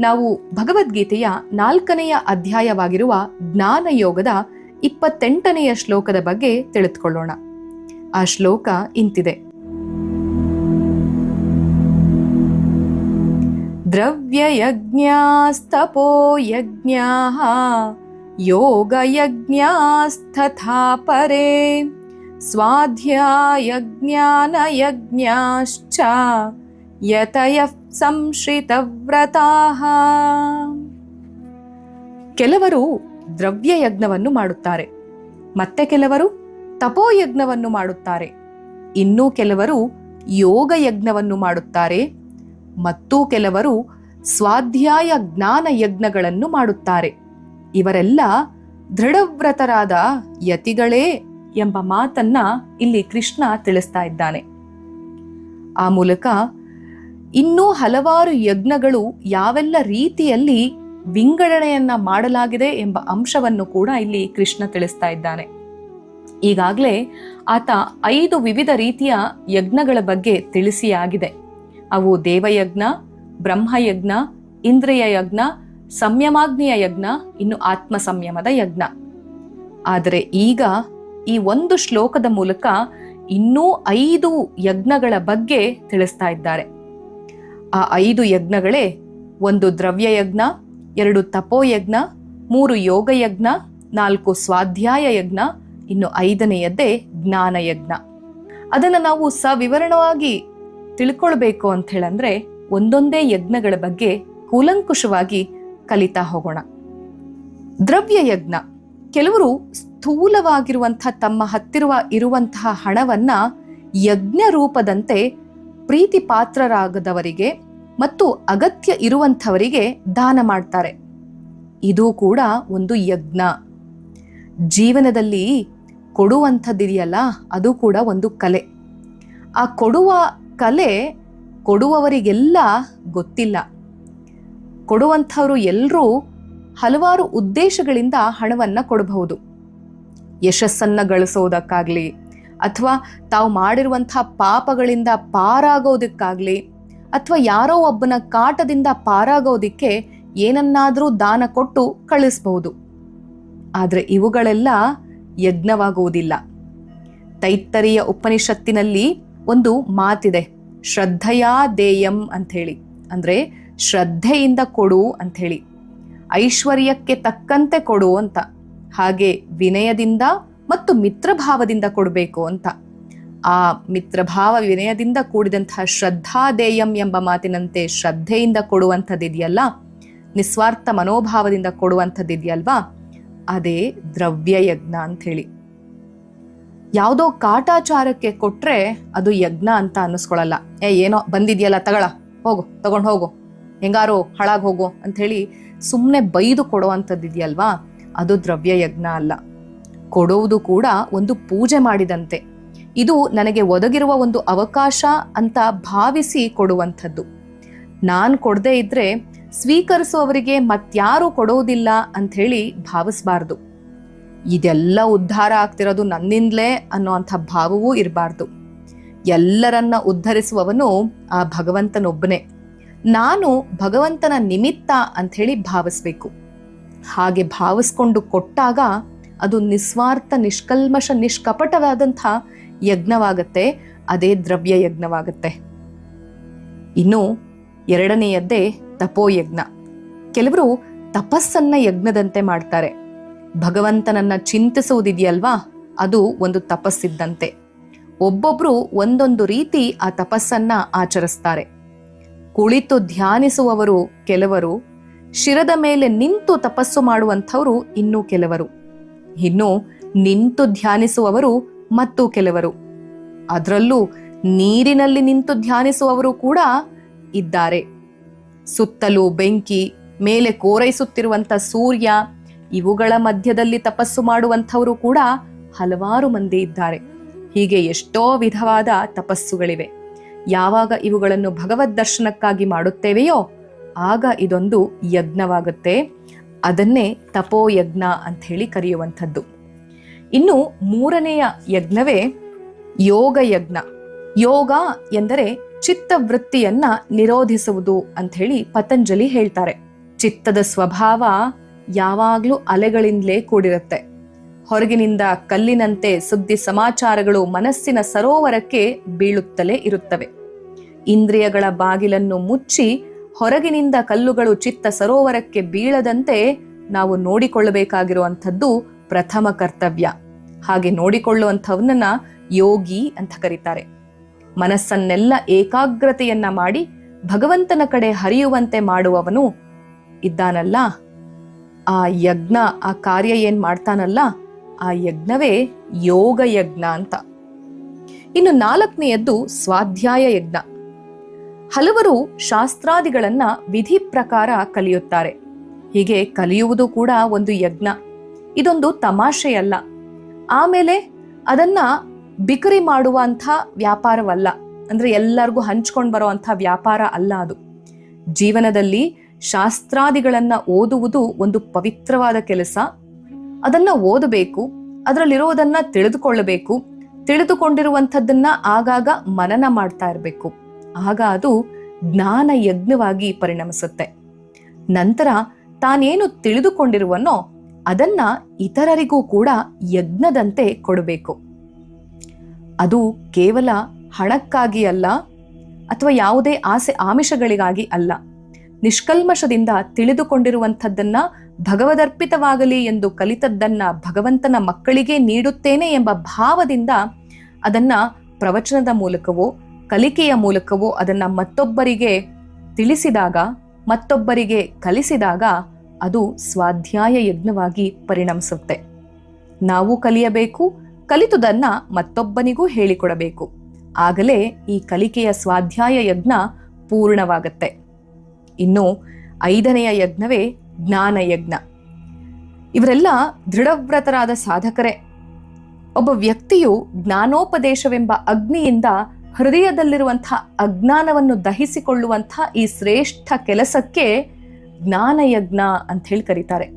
ನಾವು ಭಗವದ್ಗೀತೆಯ ನಾಲ್ಕನೆಯ ಅಧ್ಯಾಯವಾಗಿರುವ ಜ್ಞಾನ ಯೋಗದ ಇಪ್ಪತ್ತೆಂಟನೆಯ ಶ್ಲೋಕದ ಬಗ್ಗೆ ತಿಳಿದುಕೊಳ್ಳೋಣ. ಆ ಶ್ಲೋಕ ಇಂತಿದೆ. ದ್ರವ್ಯಯಜ್ಞಾಸ್ತಪೋಯಜ್ಞಾಃ ಯೋಗಯಜ್ಞಾಸ್ತಥಾ ಪರೇ ಸ್ವಾಧ್ಯಾಯಜ್ಞಾನಯಜ್ಞಾಶ್ಚ, ಯತಯಃ ಸಂಶ್ರಿತವ್ರತಾಹ ಕೆಲವರು ದ್ರವ್ಯ ಯಜ್ಞವನ್ನು ಮಾಡುತ್ತಾರೆ. ಮತ್ತೆ ಕೆಲವರು ತಪೋಯಜ್ಞವನ್ನು ಮಾಡುತ್ತಾರೆ. ಇನ್ನೂ ಕೆಲವರು ಯೋಗ ಯಜ್ಞವನ್ನು ಮಾಡುತ್ತಾರೆ. ಮತ್ತು ಕೆಲವರು ಸ್ವಾಧ್ಯಾಯ ಜ್ಞಾನ ಯಜ್ಞಗಳನ್ನು ಮಾಡುತ್ತಾರೆ. ಇವರೆಲ್ಲ ದೃಢವ್ರತರಾದ ಯತಿಗಳೇ ಎಂಬ ಮಾತನ್ನ ಇಲ್ಲಿ ಕೃಷ್ಣ ತಿಳಿಸ್ತಾ ಇದ್ದಾನೆ. ಆ ಮೂಲಕ ಇನ್ನೂ ಹಲವಾರು ಯಜ್ಞಗಳು ಯಾವೆಲ್ಲ ರೀತಿಯಲ್ಲಿ ವಿಂಗಡಣೆಯನ್ನ ಮಾಡಲಾಗಿದೆ ಎಂಬ ಅಂಶವನ್ನು ಕೂಡ ಇಲ್ಲಿ ಕೃಷ್ಣ ತಿಳಿಸ್ತಾ ಇದ್ದಾನೆ. ಈಗಾಗಲೇ ಆತ ಐದು ವಿವಿಧ ರೀತಿಯ ಯಜ್ಞಗಳ ಬಗ್ಗೆ ತಿಳಿಸಿಯಾಗಿದೆ. ಅವು ದೇವಯಜ್ಞ, ಬ್ರಹ್ಮಯಜ್ಞ ಇಂದ್ರಿಯ ಯಜ್ಞ ಸಂಯಮಾಗ್ನಿಯ ಯಜ್ಞ, ಇನ್ನು ಆತ್ಮ ಸಂಯಮದ ಯಜ್ಞ. ಆದರೆ ಈಗ ಈ ಒಂದು ಶ್ಲೋಕದ ಮೂಲಕ ಇನ್ನೂ ಐದು ಯಜ್ಞಗಳ ಬಗ್ಗೆ ತಿಳಿಸ್ತಾ ಇದ್ದಾರೆ. ಆ ಐದು ಯಜ್ಞಗಳೇ ಒಂದು ದ್ರವ್ಯಯಜ್ಞ, ಎರಡು ತಪೋಯಜ್ಞ, ಮೂರು ಯೋಗ ಯಜ್ಞ ನಾಲ್ಕು ಸ್ವಾಧ್ಯಾಯ ಯಜ್ಞ ಇನ್ನು ಐದನೆಯದ್ದೇ ಜ್ಞಾನ ಯಜ್ಞ ಅದನ್ನು ನಾವು ಸವಿವರಣವಾಗಿ ತಿಳ್ಕೊಳ್ಬೇಕು ಅಂತ ಹೇಳಂದ್ರೆ ಒಂದೊಂದೇ ಯಜ್ಞಗಳ ಬಗ್ಗೆ ಕೂಲಂಕುಷವಾಗಿ ಕಲಿತಾ ಹೋಗೋಣ. ದ್ರವ್ಯ ಯಜ್ಞ ಕೆಲವರು ಸ್ಥೂಲವಾಗಿರುವಂತಹ ತಮ್ಮ ಹತ್ತಿರುವ ಇರುವಂತಹ ಹಣವನ್ನ ಯಜ್ಞ ರೂಪದಂತೆ ಪ್ರೀತಿ ಪಾತ್ರರಾಗದವರಿಗೆ ಮತ್ತು ಅಗತ್ಯ ಇರುವಂಥವರಿಗೆ ದಾನ ಮಾಡ್ತಾರೆ. ಇದು ಕೂಡ ಒಂದು ಯಜ್ಞ. ಜೀವನದಲ್ಲಿ ಕೊಡುವಂಥದ್ದಿದೆಯಲ್ಲ, ಅದು ಕೂಡ ಒಂದು ಕಲೆ. ಆ ಕೊಡುವ ಕಲೆ ಕೊಡುವವರಿಗೆಲ್ಲ ಗೊತ್ತಿಲ್ಲ. ಕೊಡುವಂಥವರು ಎಲ್ಲರೂ ಹಲವಾರು ಉದ್ದೇಶಗಳಿಂದ ಹಣವನ್ನು ಕೊಡಬಹುದು. ಯಶಸ್ಸನ್ನು ಗಳಿಸೋದಕ್ಕಾಗ್ಲಿ ಅಥವಾ ತಾವು ಮಾಡಿರುವಂತಹ ಪಾಪಗಳಿಂದ ಪಾರಾಗೋದಕ್ಕಾಗ್ಲಿ, ಅಥವಾ ಯಾರೋ ಒಬ್ಬನ ಕಾಟದಿಂದ ಪಾರಾಗೋದಿಕ್ಕೆ ಏನನ್ನಾದರೂ ದಾನ ಕೊಟ್ಟು ಕಳಿಸ್ಬಹುದು ಆದರೆ ಇವುಗಳೆಲ್ಲ ಯಜ್ಞವಾಗುವುದಿಲ್ಲ. ತೈತ್ತರಿಯ ಉಪನಿಷತ್ತಿನಲ್ಲಿ ಒಂದು ಮಾತಿದೆ, ಶ್ರದ್ಧೆಯಾ ದೇಯಂ ಅಂಥೇಳಿ. ಅಂದರೆ ಶ್ರದ್ಧೆಯಿಂದ ಕೊಡು ಅಂಥೇಳಿ. ಐಶ್ವರ್ಯಕ್ಕೆ ತಕ್ಕಂತೆ ಕೊಡು ಅಂತ. ಹಾಗೆ ವಿನಯದಿಂದ ಮತ್ತು ಮಿತ್ರಭಾವದಿಂದ ಕೊಡಬೇಕು ಅಂತ. ಆ ಮಿತ್ರಭಾವ ವಿನಯದಿಂದ ಕೂಡಿದಂತಹ ಶ್ರದ್ಧಾದೇಯಂ ಎಂಬ ಮಾತಿನಂತೆ ಶ್ರದ್ಧೆಯಿಂದ ಕೊಡುವಂಥದ್ದಿದೆಯಲ್ಲ ನಿಸ್ವಾರ್ಥ ಮನೋಭಾವದಿಂದ ಕೊಡುವಂಥದ್ದಿದೆಯಲ್ವಾ ಅದೇ ದ್ರವ್ಯ ಯಜ್ಞ ಅಂಥೇಳಿ. ಯಾವುದೋ ಕಾಟಾಚಾರಕ್ಕೆ ಕೊಟ್ರೆ ಅದು ಯಜ್ಞ ಅಂತ ಅನ್ನಿಸ್ಕೊಳ್ಳಲ್ಲ. ಏ, ಏನೋ, ಬಂದಿದೆಯಲ್ಲ, ತಗಳ, ಹೋಗು, ತಗೊಂಡು ಹೋಗು, ಹೆಂಗಾರು ಹಾಳಾಗಿ ಹೋಗು ಅಂಥೇಳಿ ಸುಮ್ಮನೆ ಬೈದು ಕೊಡುವಂಥದ್ದಿದೆಯಲ್ವಾ ಅದು ದ್ರವ್ಯ ಯಜ್ಞ ಅಲ್ಲ. ಕೊಡುವುದು ಕೂಡ ಒಂದು ಪೂಜೆ ಮಾಡಿದಂತೆ. ಇದು ನನಗೆ ಒದಗಿರುವ ಒಂದು ಅವಕಾಶ ಅಂತ ಭಾವಿಸಿ ಕೊಡುವಂಥದ್ದು. ನಾನು ಕೊಡದೇ ಇದ್ರೆ ಸ್ವೀಕರಿಸುವವರಿಗೆ ಮತ್ಯಾರು ಕೊಡೋದಿಲ್ಲ ಅಂಥೇಳಿ ಭಾವಿಸಬಾರ್ದು. ಇದೆಲ್ಲ ಉದ್ಧಾರ ಆಗ್ತಿರೋದು ನನ್ನಿಂದಲೇ ಅನ್ನೋಂಥ ಭಾವವೂ ಇರಬಾರ್ದು. ಎಲ್ಲರನ್ನ ಉದ್ಧರಿಸುವವನು ಆ ಭಗವಂತನೊಬ್ಬನೇ. ನಾನು ಭಗವಂತನ ನಿಮಿತ್ತ ಅಂಥೇಳಿ ಭಾವಿಸ್ಬೇಕು. ಹಾಗೆ ಭಾವಿಸ್ಕೊಂಡು ಕೊಟ್ಟಾಗ ಅದು ನಿಸ್ವಾರ್ಥ, ನಿಷ್ಕಲ್ಮಶ, ನಿಷ್ಕಪಟವಾದಂಥ ಯಜ್ಞವಾಗತ್ತೆ. ಅದೇ ದ್ರವ್ಯ ಯಜ್ಞವಾಗತ್ತೆ. ಇನ್ನು ಎರಡನೆಯದ್ದೇ ತಪೋಯಜ್ಞ ಕೆಲವರು ತಪಸ್ಸನ್ನ ಯಜ್ಞದಂತೆ ಮಾಡ್ತಾರೆ. ಭಗವಂತನನ್ನ ಚಿಂತಿಸುವುದಿದೆಯಲ್ವಾ ಅದು ಒಂದು ತಪಸ್ಸಿದ್ದಂತೆ. ಒಬ್ಬೊಬ್ರು ಒಂದೊಂದು ರೀತಿ ಆ ತಪಸ್ಸನ್ನ ಆಚರಿಸ್ತಾರೆ. ಕುಳಿತು ಧ್ಯಾನಿಸುವವರು ಕೆಲವರು, ಶಿರದ ಮೇಲೆ ನಿಂತು ತಪಸ್ಸು ಮಾಡುವಂಥವರು ಇನ್ನೂ ಕೆಲವರು. ಇನ್ನು ನಿಂತು ಧ್ಯಾನಿಸುವವರು ಮತ್ತು ಕೆಲವರು. ಅದರಲ್ಲೂ ನೀರಿನಲ್ಲಿ ನಿಂತು ಧ್ಯಾನಿಸುವವರು ಕೂಡ ಇದ್ದಾರೆ. ಸುತ್ತಲೂ ಬೆಂಕಿ, ಮೇಲೆ ಕೋರೈಸುತ್ತಿರುವಂಥ ಸೂರ್ಯ, ಇವುಗಳ ಮಧ್ಯದಲ್ಲಿ ತಪಸ್ಸು ಮಾಡುವಂಥವರು ಕೂಡ ಹಲವಾರು ಮಂದಿ ಇದ್ದಾರೆ. ಹೀಗೆ ಎಷ್ಟೋ ವಿಧವಾದ ತಪಸ್ಸುಗಳಿವೆ. ಯಾವಾಗ ಇವುಗಳನ್ನು ಭಗವದ್ ದರ್ಶನಕ್ಕಾಗಿ ಮಾಡುತ್ತೇವೆಯೋ ಆಗ ಇದೊಂದು ಯಜ್ಞವಾಗುತ್ತೆ. ಅದನ್ನೇ ತಪೋಯಜ್ಞ ಅಂತ ಹೇಳಿ ಕರೆಯುವಂಥದ್ದು. ಇನ್ನು ಮೂರನೆಯ ಯಜ್ಞವೇ ಯೋಗ ಯಜ್ಞ ಯೋಗ ಎಂದರೆ ಚಿತ್ತವೃತ್ತಿಯನ್ನ ನಿರೋಧಿಸುವುದು ಅಂತ ಹೇಳಿ ಪತಂಜಲಿ ಹೇಳ್ತಾರೆ. ಚಿತ್ತದ ಸ್ವಭಾವ ಯಾವಾಗಲೂ ಅಲೆಗಳಿಂದಲೇ ಕೂಡಿರುತ್ತೆ. ಹೊರಗಿನಿಂದ ಕಲ್ಲಿನಂತೆ ಸುದ್ದಿ ಸಮಾಚಾರಗಳು ಮನಸ್ಸಿನ ಸರೋವರಕ್ಕೆ ಬೀಳುತ್ತಲೇ ಇರುತ್ತವೆ. ಇಂದ್ರಿಯಗಳ ಬಾಗಿಲನ್ನು ಮುಚ್ಚಿ ಹೊರಗಿನಿಂದ ಕಲ್ಲುಗಳು ಚಿತ್ತ ಸರೋವರಕ್ಕೆ ಬೀಳದಂತೆ ನಾವು ನೋಡಿಕೊಳ್ಳಬೇಕಾಗಿರುವಂಥದ್ದು ಪ್ರಥಮ ಕರ್ತವ್ಯ. ಹಾಗೆ ನೋಡಿಕೊಳ್ಳುವಂಥವನ್ನ ಯೋಗಿ ಅಂತ ಕರೀತಾರೆ. ಮನಸ್ಸನ್ನೆಲ್ಲ ಏಕಾಗ್ರತೆಯನ್ನ ಮಾಡಿ ಭಗವಂತನ ಕಡೆ ಹರಿಯುವಂತೆ ಮಾಡುವವನು ಇದ್ದಾನಲ್ಲ? ಆ ಯಜ್ಞ, ಆ ಕಾರ್ಯ ಏನ್ ಮಾಡ್ತಾನಲ್ಲ? ಆ ಯಜ್ಞವೇ ಯೋಗ ಯಜ್ಞ ಅಂತ. ಇನ್ನು ನಾಲ್ಕನೆಯದ್ದು ಸ್ವಾಧ್ಯಾಯ ಯಜ್ಞ. ಹಲವರು ಶಾಸ್ತ್ರಾದಿಗಳನ್ನ ವಿಧಿ ಪ್ರಕಾರ ಕಲಿಯುತ್ತಾರೆ. ಹೀಗೆ ಕಲಿಯುವುದು ಕೂಡ ಒಂದು ಯಜ್ಞ. ಇದೊಂದು ತಮಾಷೆಯಲ್ಲ. ಆಮೇಲೆ ಅದನ್ನ ಬಿಕರಿ ಮಾಡುವಂಥ ವ್ಯಾಪಾರವಲ್ಲ. ಅಂದ್ರೆ ಎಲ್ಲರಿಗೂ ಹಂಚ್ಕೊಂಡು ಬರುವಂಥ ವ್ಯಾಪಾರ ಅಲ್ಲ ಅದು. ಜೀವನದಲ್ಲಿ ಶಾಸ್ತ್ರಾದಿಗಳನ್ನ ಓದುವುದು ಒಂದು ಪವಿತ್ರವಾದ ಕೆಲಸ. ಅದನ್ನ ಓದಬೇಕು, ಅದರಲ್ಲಿರೋದನ್ನ ತಿಳಿದುಕೊಳ್ಳಬೇಕು, ತಿಳಿದುಕೊಂಡಿರುವಂಥದ್ದನ್ನ ಆಗಾಗ ಮನನ ಮಾಡ್ತಾ ಇರಬೇಕು. ಆಗ ಅದು ಜ್ಞಾನ ಯಜ್ಞವಾಗಿ ಪರಿಣಮಿಸುತ್ತೆ. ನಂತರ ತಾನೇನು ತಿಳಿದುಕೊಂಡಿರುವನೋ ಅದನ್ನ ಇತರರಿಗೂ ಕೂಡ ಯಜ್ಞದಂತೆ ಕೊಡಬೇಕು. ಅದು ಕೇವಲ ಹಣಕ್ಕಾಗಿ ಅಲ್ಲ, ಅಥವಾ ಯಾವುದೇ ಆಸೆ ಆಮಿಷಗಳಿಗಾಗಿ ಅಲ್ಲ. ನಿಷ್ಕಲ್ಮಶದಿಂದ ತಿಳಿದುಕೊಂಡಿರುವಂಥದ್ದನ್ನ ಭಗವದರ್ಪಿತವಾಗಲಿ ಎಂದು ಕಲಿತದ್ದನ್ನ ಭಗವಂತನ ಮಕ್ಕಳಿಗೆ ನೀಡುತ್ತೇನೆ ಎಂಬ ಭಾವದಿಂದ ಅದನ್ನ ಪ್ರವಚನದ ಮೂಲಕವೋ ಕಲಿಕೆಯ ಮೂಲಕವೋ ಅದನ್ನು ಮತ್ತೊಬ್ಬರಿಗೆ ತಿಳಿಸಿದಾಗ, ಮತ್ತೊಬ್ಬರಿಗೆ ಕಲಿಸಿದಾಗ ಅದು ಸ್ವಾಧ್ಯಾಯ ಯಜ್ಞವಾಗಿ ಪರಿಣಮಿಸುತ್ತೆ. ನಾವು ಕಲಿಯಬೇಕು, ಕಲಿತುದನ್ನು ಮತ್ತೊಬ್ಬನಿಗೂ ಹೇಳಿಕೊಡಬೇಕು. ಆಗಲೇ ಈ ಕಲಿಕೆಯ ಸ್ವಾಧ್ಯಾಯ ಯಜ್ಞ ಪೂರ್ಣವಾಗತ್ತೆ. ಇನ್ನು ಐದನೆಯ ಯಜ್ಞವೇ ಜ್ಞಾನ ಯಜ್ಞ. ಇವರೆಲ್ಲ ದೃಢವ್ರತರಾದ ಸಾಧಕರೇ. ಒಬ್ಬ ವ್ಯಕ್ತಿಯು ಜ್ಞಾನೋಪದೇಶವೆಂಬ ಅಗ್ನಿಯಿಂದ ಹೃದಯದಲ್ಲಿರುವಂತಹ ಅಜ್ಞಾನವನ್ನು ದಹಿಸಿಕೊಳ್ಳುವಂಥ ಈ ಶ್ರೇಷ್ಠ ಕೆಲಸಕ್ಕೆ ಜ್ಞಾನಯಜ್ಞ ಅಂತ ಹೇಳಿ ಕರೀತಾರೆ.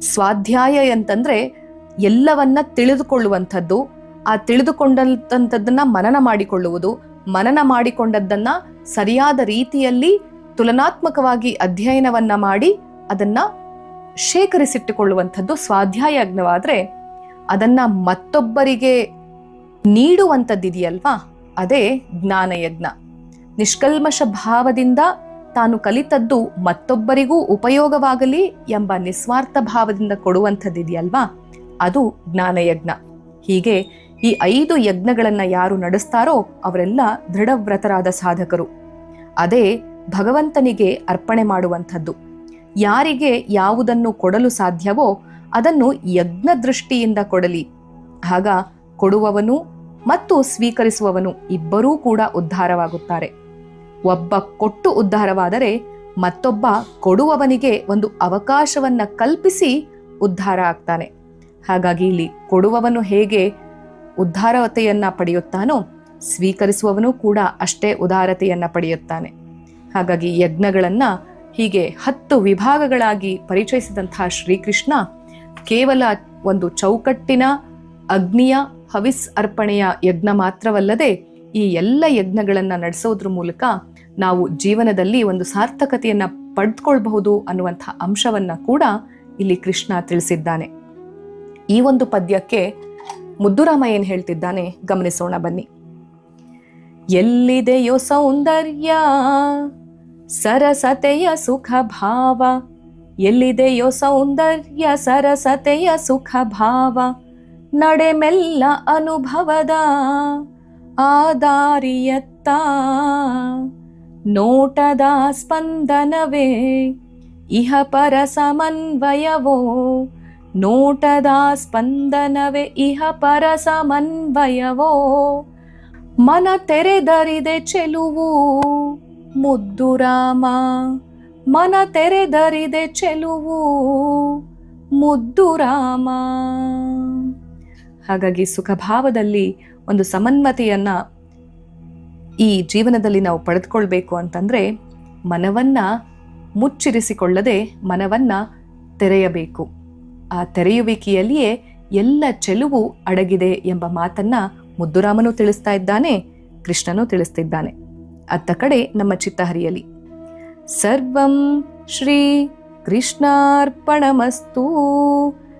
ಸ್ವಾಧ್ಯಾಯ ಅಂತಂದ್ರೆ ಎಲ್ಲವನ್ನ ತಿಳಿದುಕೊಳ್ಳುವಂಥದ್ದು, ಆ ತಿಳಿದುಕೊಂಡಂಥದ್ದನ್ನ ಮನನ ಮಾಡಿಕೊಳ್ಳುವುದು, ಮನನ ಮಾಡಿಕೊಂಡದ್ದನ್ನ ಸರಿಯಾದ ರೀತಿಯಲ್ಲಿ ತುಲನಾತ್ಮಕವಾಗಿ ಅಧ್ಯಯನವನ್ನ ಮಾಡಿ ಅದನ್ನ ಶೇಖರಿಸಿಟ್ಟುಕೊಳ್ಳುವಂಥದ್ದು ಸ್ವಾಧ್ಯಾಯ ಯಜ್ಞವಾದ್ರೆ ಅದನ್ನ ಮತ್ತೊಬ್ಬರಿಗೆ ನೀಡುವಂಥದ್ದಿದೆಯಲ್ವಾ? ಅದೇ ಜ್ಞಾನಯಜ್ಞ. ನಿಷ್ಕಲ್ಮಶ ಭಾವದಿಂದ ತಾನು ಕಲಿತದ್ದು ಮತ್ತೊಬ್ಬರಿಗೂ ಉಪಯೋಗವಾಗಲಿ ಎಂಬ ನಿಸ್ವಾರ್ಥ ಭಾವದಿಂದ ಕೊಡುವಂಥದ್ದಿದೆಯಲ್ವಾ? ಅದು ಜ್ಞಾನಯಜ್ಞ. ಹೀಗೆ ಈ ಐದು ಯಜ್ಞಗಳನ್ನು ಯಾರು ನಡೆಸ್ತಾರೋ ಅವರೆಲ್ಲ ದೃಢವ್ರತರಾದ ಸಾಧಕರು. ಅದೇ ಭಗವಂತನಿಗೆ ಅರ್ಪಣೆ ಮಾಡುವಂಥದ್ದು. ಯಾರಿಗೆ ಯಾವುದನ್ನು ಕೊಡಲು ಸಾಧ್ಯವೋ ಅದನ್ನು ಯಜ್ಞ ದೃಷ್ಟಿಯಿಂದ ಕೊಡಲಿ. ಆಗ ಕೊಡುವವನು ಮತ್ತು ಸ್ವೀಕರಿಸುವವನು ಇಬ್ಬರೂ ಕೂಡ ಉದ್ಧಾರವಾಗುತ್ತಾರೆ. ಒಬ್ಬ ಕೊಟ್ಟು ಉದ್ಧಾರವಾದರೆ ಮತ್ತೊಬ್ಬ ಕೊಡುವವನಿಗೆ ಒಂದು ಅವಕಾಶವನ್ನ ಕಲ್ಪಿಸಿ ಉದ್ಧಾರ ಆಗ್ತಾನೆ. ಹಾಗಾಗಿ ಇಲ್ಲಿ ಕೊಡುವವನು ಹೇಗೆ ಉದ್ಧಾರತೆಯನ್ನ ಪಡೆಯುತ್ತಾನೋ ಸ್ವೀಕರಿಸುವವನು ಕೂಡ ಅಷ್ಟೇ ಉದಾರತೆಯನ್ನ ಪಡೆಯುತ್ತಾನೆ. ಹಾಗಾಗಿ ಯಜ್ಞಗಳನ್ನ ಹೀಗೆ ಹತ್ತು ವಿಭಾಗಗಳಾಗಿ ಪರಿಚಯಿಸಿದಂತಹ ಶ್ರೀಕೃಷ್ಣ ಕೇವಲ ಒಂದು ಚೌಕಟ್ಟಿನ ಅಗ್ನಿಯ ಹವಿಸ್ ಅರ್ಪಣೆಯ ಯಜ್ಞ ಮಾತ್ರವಲ್ಲದೆ ಈ ಎಲ್ಲ ಯಜ್ಞಗಳನ್ನು ನಡೆಸೋದ್ರ ಮೂಲಕ ನಾವು ಜೀವನದಲ್ಲಿ ಒಂದು ಸಾರ್ಥಕತೆಯನ್ನು ಪಡೆದುಕೊಳ್ಬಹುದು ಅನ್ನುವಂಥ ಅಂಶವನ್ನ ಕೂಡ ಇಲ್ಲಿ ಕೃಷ್ಣ ತಿಳಿಸಿದ್ದಾನೆ. ಈ ಒಂದು ಪದ್ಯಕ್ಕೆ ಮುದ್ದುರಾಮ ಏನು ಹೇಳ್ತಿದ್ದಾನೆ? ಗಮನಿಸೋಣ ಬನ್ನಿ. ಎಲ್ಲಿದೆಯೋ ಸೌಂದರ್ಯ, ಸರಸತೆಯ ಸುಖ ಭಾವ ಎಲ್ಲಿದೆಯೋ ಸೌಂದರ್ಯ, ಸರಸತೆಯ ಸುಖ ಭಾವ ನಡೆಮೆಲ್ಲ ಅನುಭವದ ಆದಾರಿಯತ್ತ ನೋಟದ ಸ್ಪಂದನವೇ ಇಹ ಪರ ಸಮನ್ವಯವೋ. ನೋಟದ ಸ್ಪಂದನವೇ ಇಹ ಪರ ಸಮನ್ವಯವೋ. ಮನ ತೆರೆದರಿದೆ ಚೆಲುವು ಮುದ್ದು ರಾಮ. ಮನ ತೆರೆದರಿದೆ ಚೆಲುವು ಮುದ್ದು ರಾಮ. ಹಾಗಾಗಿ ಸುಖಭಾವದಲ್ಲಿ ಒಂದು ಸಮನ್ವತೆಯನ್ನು ಈ ಜೀವನದಲ್ಲಿ ನಾವು ಪಡೆದುಕೊಳ್ಬೇಕು ಅಂತಂದ್ರೆ ಮನವನ್ನ ಮುಚ್ಚಿರಿಸಿಕೊಳ್ಳದೆ ಮನವನ್ನ ತೆರೆಯಬೇಕು. ಆ ತೆರೆಯುವಿಕೆಯಲ್ಲಿಯೇ ಎಲ್ಲ ಚೆಲುವು ಅಡಗಿದೆ ಎಂಬ ಮಾತನ್ನ ಮುದ್ದುರಾಮನು ತಿಳಿಸ್ತಾ ಇದ್ದಾನೆ, ಕೃಷ್ಣನು ತಿಳಿಸ್ತಿದ್ದಾನೆ. ಅತ್ತ ಕಡೆ ನಮ್ಮ ಚಿತ್ತ ಹರಿಯಲಿ ಸರ್ವಂ ಶ್ರೀ ಕೃಷ್ಣಾರ್ಪಣಮಸ್ತು